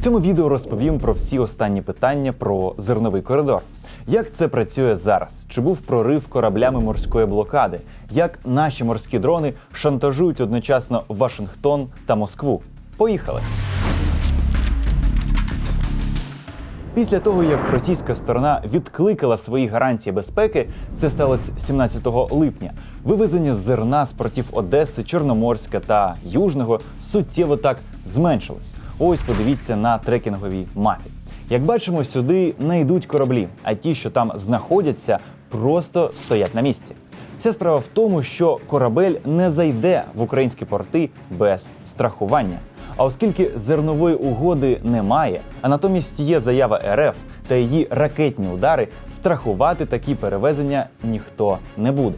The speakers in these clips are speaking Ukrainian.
В цьому відео розповім про всі останні питання про зерновий коридор. Як це працює зараз? Чи був прорив кораблями морської блокади? Як наші морські дрони шантажують одночасно Вашингтон та Москву? Поїхали! Після того, як російська сторона відкликала свої гарантії безпеки, це сталося 17 липня. Вивезення зерна з портів Одеси, Чорноморська та Южного суттєво так зменшилось. Ось подивіться на трекінговій мапі. Як бачимо, сюди не йдуть кораблі, а ті, що там знаходяться, просто стоять на місці. Вся справа в тому, що корабель не зайде в українські порти без страхування. А оскільки зернової угоди немає, а натомість є заява РФ та її ракетні удари, страхувати такі перевезення ніхто не буде.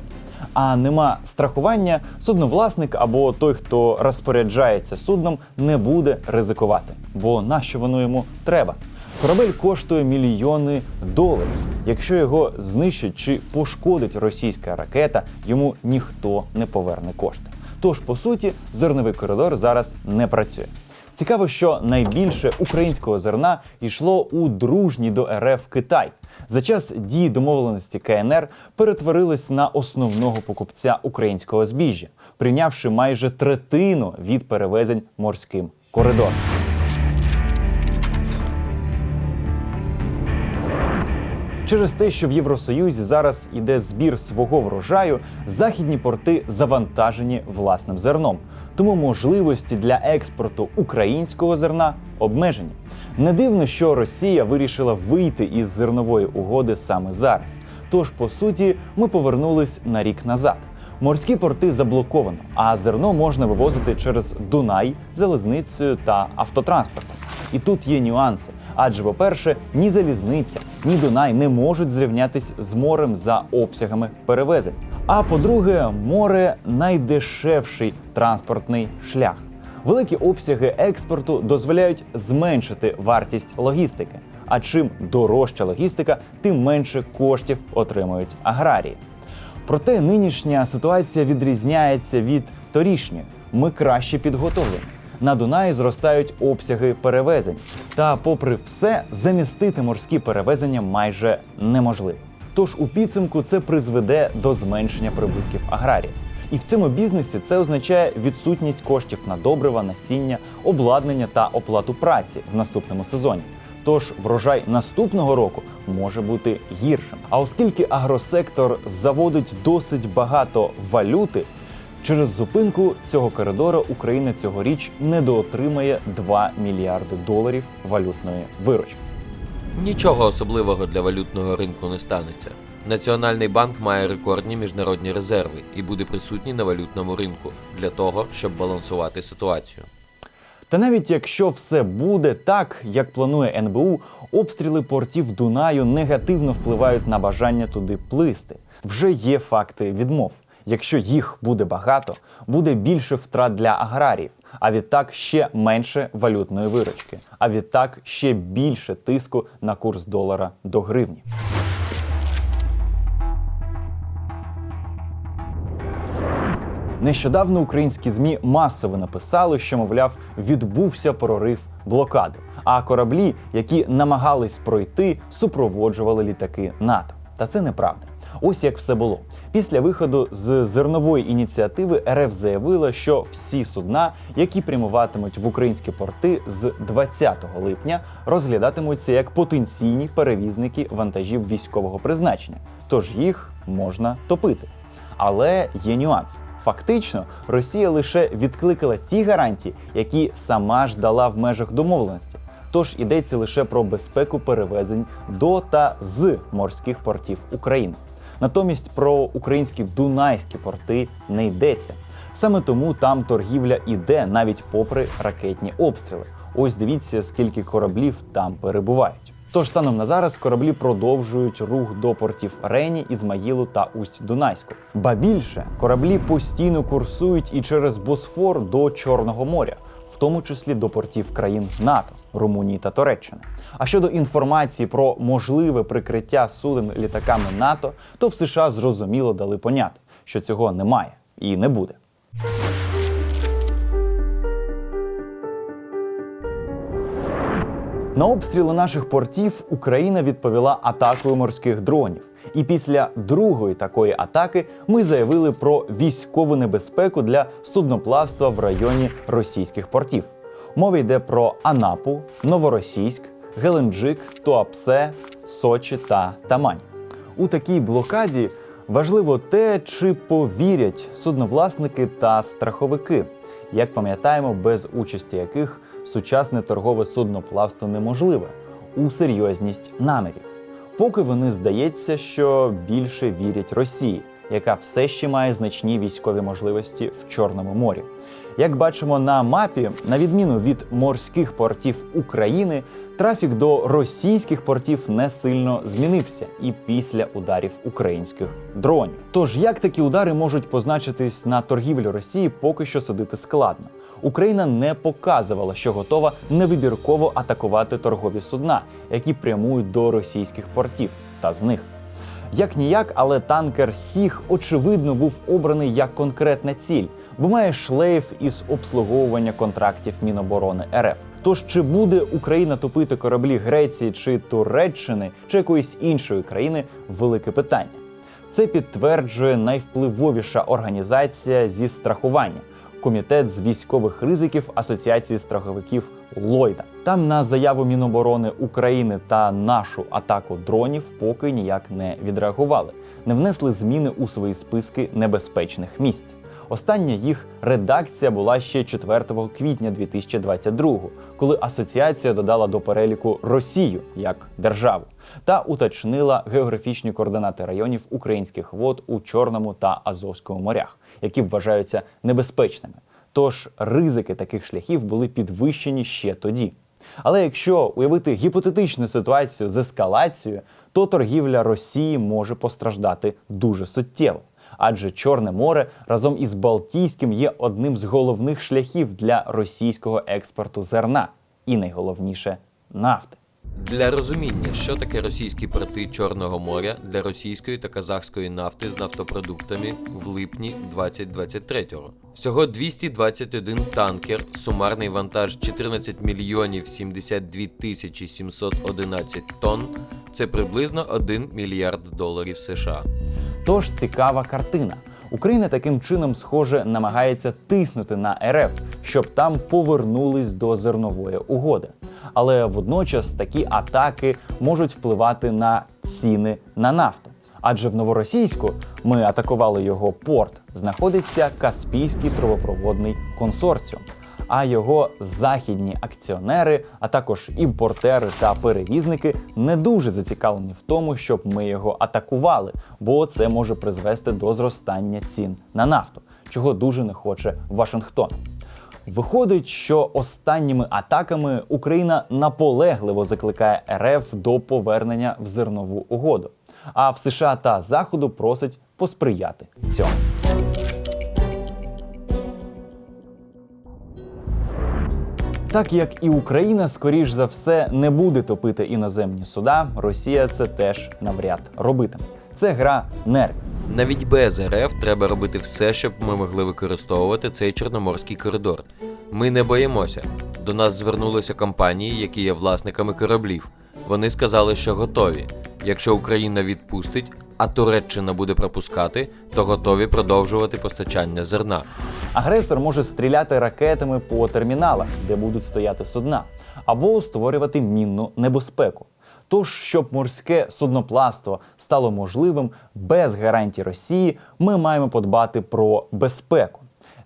А нема страхування, судновласник або той, хто розпоряджається судном, не буде ризикувати. Бо нащо воно йому треба? Корабель коштує мільйони доларів. Якщо його знищить чи пошкодить російська ракета, йому ніхто не поверне кошти. Тож, по суті, зерновий коридор зараз не працює. Цікаво, що найбільше українського зерна йшло у дружній до РФ Китай. За час дії домовленості КНР перетворились на основного покупця українського збіжжя, прийнявши майже третину від перевезень морським коридором. Через те, що в Євросоюзі зараз іде збір свого врожаю, західні порти завантажені власним зерном. Тому можливості для експорту українського зерна обмежені. Не дивно, що Росія вирішила вийти із зернової угоди саме зараз. Тож, по суті, ми повернулись на рік назад. Морські порти заблоковано, а зерно можна вивозити через Дунай, залізницею та автотранспортом. І тут є нюанси. Адже, по-перше, ні залізниця, ні Дунай не можуть зрівнятись з морем за обсягами перевезень. А по-друге, море найдешевший транспортний шлях. Великі обсяги експорту дозволяють зменшити вартість логістики. А чим дорожча логістика, тим менше коштів отримують аграрії. Проте нинішня ситуація відрізняється від торішньої. Ми краще підготовлені. На Дунаї зростають обсяги перевезень. Та, попри все, замістити морські перевезення майже неможливо. Тож у підсумку це призведе до зменшення прибутків аграріїв. І в цьому бізнесі це означає відсутність коштів на добрива, насіння, обладнання та оплату праці в наступному сезоні. Тож врожай наступного року може бути гіршим. А оскільки агросектор заводить досить багато валюти, через зупинку цього коридору Україна цьогоріч недоотримає 2 мільярди доларів валютної виручки. Нічого особливого для валютного ринку не станеться. Національний банк має рекордні міжнародні резерви і буде присутній на валютному ринку для того, щоб балансувати ситуацію. Та навіть якщо все буде так, як планує НБУ, обстріли портів Дунаю негативно впливають на бажання туди плисти. Вже є факти відмов. Якщо їх буде багато, буде більше втрат для аграріїв, а відтак ще менше валютної виручки, а відтак ще більше тиску на курс долара до гривні. Нещодавно українські змі масово написали, що, мовляв, відбувся прорив блокади. А кораблі, які намагались пройти, супроводжували літаки НАТО. Та це неправда. Ось як все було. Після виходу з зернової ініціативи РФ заявила, що всі судна, які прямуватимуть в українські порти з 20 липня, розглядатимуться як потенційні перевізники вантажів військового призначення, тож їх можна топити. Але є нюанс. Фактично, Росія лише відкликала ті гарантії, які сама ж дала в межах домовленості. Тож йдеться лише про безпеку перевезень до та з морських портів України. Натомість про українські дунайські порти не йдеться. Саме тому там торгівля іде навіть попри ракетні обстріли. Ось дивіться, скільки кораблів там перебувають. Тож станом на зараз кораблі продовжують рух до портів Рені, Ізмаїлу та Усть Дунайську. Ба більше кораблі постійно курсують і через Босфор до Чорного моря, тому числі до портів країн НАТО, Румунії та Туреччини. А щодо інформації про можливе прикриття суден літаками НАТО, то в США зрозуміло дали поняти, що цього немає і не буде. На обстріли наших портів Україна відповіла атакою морських дронів. І після другої такої атаки ми заявили про військову небезпеку для судноплавства в районі російських портів. Мова йде про Анапу, Новоросійськ, Геленджик, Туапсе, Сочі та Тамань. У такій блокаді важливо те, чи повірять судновласники та страховики, як пам'ятаємо, без участі яких сучасне торгове судноплавство неможливе у серйозність намірів. Поки вони здається, що більше вірять Росії, яка все ще має значні військові можливості в Чорному морі. Як бачимо на мапі, на відміну від морських портів України, трафік до російських портів не сильно змінився і після ударів українських дронів. Тож як такі удари можуть позначитись на торгівлю Росії, поки що судити складно. Україна не показувала, що готова невибірково атакувати торгові судна, які прямують до російських портів та з них. Як ніяк, але танкер Сіг очевидно був обраний як конкретна ціль, бо має шлейф із обслуговування контрактів Міноборони РФ. Тож чи буде Україна топити кораблі Греції чи Туреччини чи якоїсь іншої країни велике питання. Це підтверджує найвпливовіша організація зі страхування комітет з військових ризиків Асоціації страховиків Ллойда. Там на заяву Міноборони України та нашу атаку дронів поки ніяк не відреагували, не внесли зміни у свої списки небезпечних місць. Остання їх редакція була ще 4 квітня 2022, коли асоціація додала до переліку Росію як державу та уточнила географічні координати районів українських вод у Чорному та Азовському морях, які вважаються небезпечними. Тож ризики таких шляхів були підвищені ще тоді. Але якщо уявити гіпотетичну ситуацію з ескалацією, то торгівля Росії може постраждати дуже суттєво. Адже Чорне море разом із Балтійським є одним з головних шляхів для російського експорту зерна, і найголовніше нафти. Для розуміння, що таке російські порти Чорного моря для російської та казахської нафти з нафтопродуктами в липні 2023-го. Всього 221 танкер, сумарний вантаж 14 мільйонів 72 тисячі 711 тонн. Це приблизно 1 мільярд доларів США. Тож цікава картина. Україна таким чином, схоже, намагається тиснути на РФ, щоб там повернулись до зернової угоди. Але водночас такі атаки можуть впливати на ціни на нафту. Адже в новоросійську ми атакували його порт, знаходиться Каспійський трубопроводний консорціум. А його західні акціонери, а також імпортери та перевізники не дуже зацікавлені в тому, щоб ми його атакували, бо це може призвести до зростання цін на нафту, чого дуже не хоче Вашингтон. Виходить, що останніми атаками Україна наполегливо закликає РФ до повернення в зернову угоду. А в США та Заходу просить посприяти цьому. Так як і Україна, скоріш за все, не буде топити іноземні суда, Росія це теж навряд робитиме. Це гра нервів. Навіть без РФ треба робити все, щоб ми могли використовувати цей чорноморський коридор. Ми не боїмося. До нас звернулися компанії, які є власниками кораблів. Вони сказали, що готові. Якщо Україна відпустить, а Туреччина буде пропускати, то готові продовжувати постачання зерна. Агресор може стріляти ракетами по терміналах, де будуть стояти судна, або створювати мінну небезпеку. Тож, щоб морське судноплавство стало можливим без гарантій Росії, ми маємо подбати про безпеку.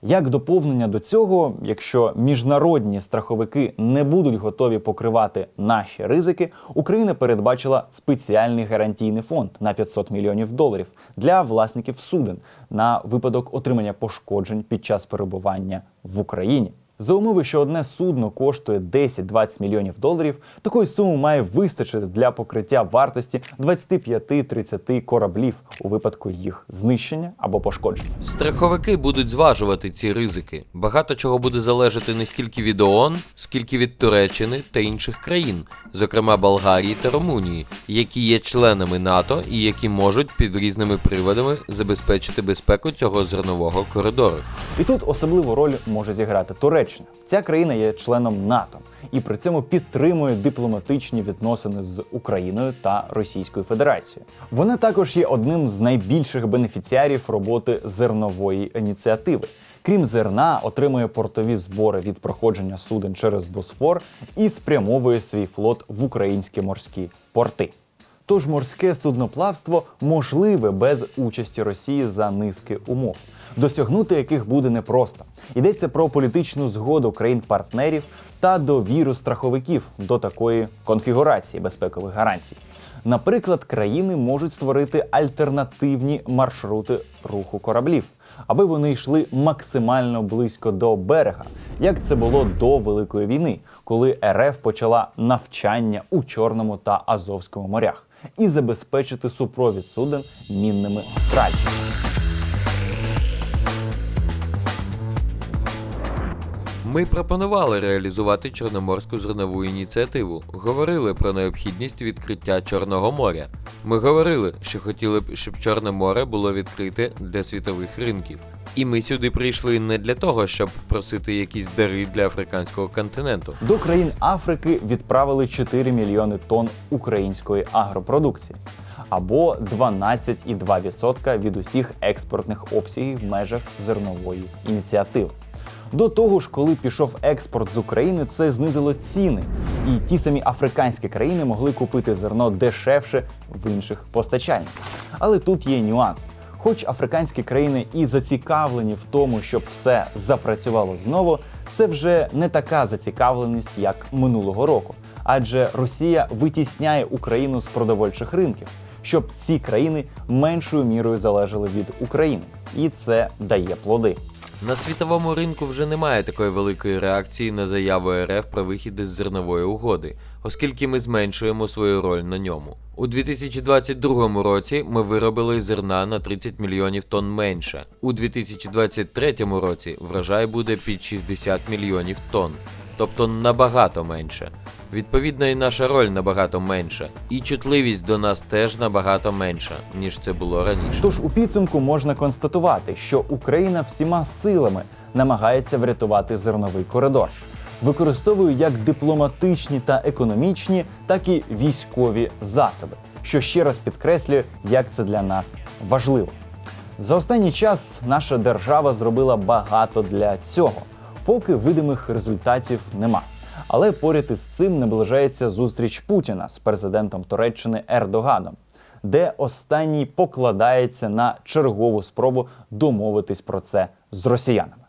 Як доповнення до цього, якщо міжнародні страховики не будуть готові покривати наші ризики, Україна передбачила спеціальний гарантійний фонд на 500 мільйонів доларів для власників суден на випадок отримання пошкоджень під час перебування в Україні. За умови, що одне судно коштує 10-20 мільйонів доларів, такої суми має вистачити для покриття вартості 25-30 кораблів у випадку їх знищення або пошкодження. Страховики будуть зважувати ці ризики. Багато чого буде залежати не стільки від ООН, скільки від Туреччини та інших країн, зокрема Болгарії та Румунії, які є членами НАТО і які можуть під різними приводами забезпечити безпеку цього зернового коридору. І тут особливу роль може зіграти Туреччина. Ця країна є членом НАТО і при цьому підтримує дипломатичні відносини з Україною та Російською Федерацією. Вона також є одним з найбільших бенефіціарів роботи зернової ініціативи. Крім зерна, отримує портові збори від проходження суден через Босфор і спрямовує свій флот в українські морські порти. Тож морське судноплавство можливе без участі Росії за низки умов, досягнути яких буде непросто. Йдеться про політичну згоду країн-партнерів та довіру страховиків до такої конфігурації безпекових гарантій. Наприклад, країни можуть створити альтернативні маршрути руху кораблів, аби вони йшли максимально близько до берега, як це було до Великої війни, коли РФ почала навчання у Чорному та Азовському морях, і забезпечити супровід суден мінними тральцями. Ми пропонували реалізувати Чорноморську зернову ініціативу. Говорили про необхідність відкриття Чорного моря. Ми говорили, що хотіли б, щоб Чорне море було відкрите для світових ринків. І ми сюди прийшли не для того, щоб просити якісь дари для африканського континенту. До країн Африки відправили 4 мільйони тонн української агропродукції або 12,2% від усіх експортних обсягів в межах зернової ініціативи. До того ж, коли пішов експорт з України, це знизило ціни, і ті самі африканські країни могли купити зерно дешевше в інших постачальників. Але тут є нюанс. Хоч африканські країни і зацікавлені в тому, щоб все запрацювало знову, це вже не така зацікавленість, як минулого року. Адже Росія витісняє Україну з продовольчих ринків, щоб ці країни меншою мірою залежали від України, і це дає плоди. На світовому ринку вже немає такої великої реакції на заяву РФ про вихід із зернової угоди, оскільки ми зменшуємо свою роль на ньому. У 2022 році ми виробили зерна на 30 мільйонів тонн менше. У 2023 році врожай буде під 60 мільйонів тонн, тобто набагато менше. Відповідно, і наша роль набагато менша, і чутливість до нас теж набагато менша, ніж це було раніше. Тож у підсумку можна констатувати, що Україна всіма силами намагається врятувати зерновий коридор, використовує як дипломатичні та економічні, так і військові засоби, що ще раз підкреслює, як це для нас важливо. За останній час наша держава зробила багато для цього, поки видимих результатів нема. Але поряд із цим наближається зустріч Путіна з президентом Туреччини Ердоганом, де останній покладається на чергову спробу домовитись про це з росіянами.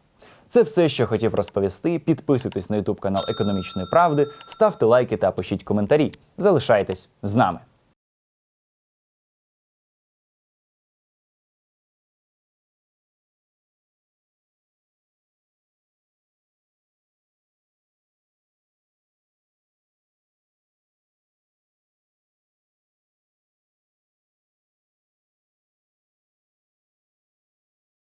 Це все, що хотів розповісти. Підписуйтесь на YouTube канал Економічної правди, ставте лайки та пишіть коментарі. Залишайтесь з нами.